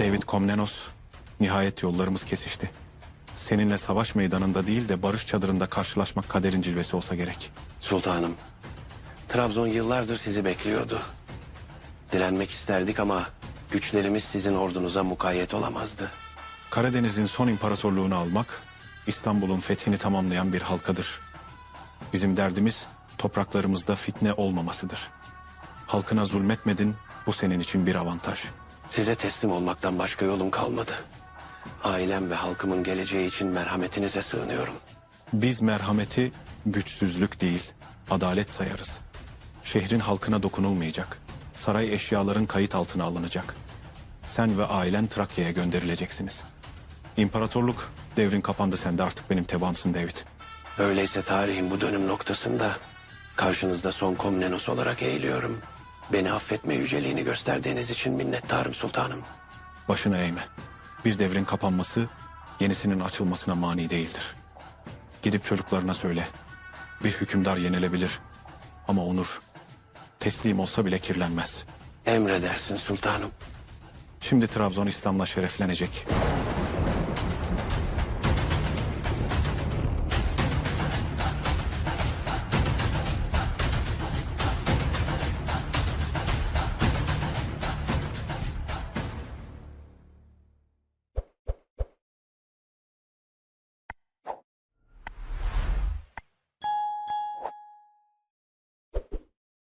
David Komnenos, nihayet yollarımız kesişti. Seninle savaş meydanında değil de barış çadırında karşılaşmak kaderin cilvesi olsa gerek. Sultanım, Trabzon yıllardır sizi bekliyordu. Direnmek isterdik ama güçlerimiz sizin ordunuza mukayyet olamazdı. Karadeniz'in son imparatorluğunu almak, İstanbul'un fethini tamamlayan bir halkadır. Bizim derdimiz topraklarımızda fitne olmamasıdır. Halkına zulmetmedin, bu senin için bir avantaj. Size teslim olmaktan başka yolum kalmadı. Ailem ve halkımın geleceği için merhametinize sığınıyorum. Biz merhameti güçsüzlük değil, adalet sayarız. Şehrin halkına dokunulmayacak. Saray eşyaların kayıt altına alınacak. Sen ve ailen Trakya'ya gönderileceksiniz. İmparatorluk devrin kapandı sen de artık benim tebaamsın David. Öyleyse tarihin bu dönüm noktasında karşınızda son Komnenos olarak eğiliyorum. Beni affetme yüceliğini gösterdiğiniz için minnettarım sultanım. Başını eğme. Bir devrin kapanması yenisinin açılmasına mani değildir. Gidip çocuklarına söyle. Bir hükümdar yenilebilir ama onur teslim olsa bile kirlenmez. Emredersin sultanım. Şimdi Trabzon İslam'la şereflenecek.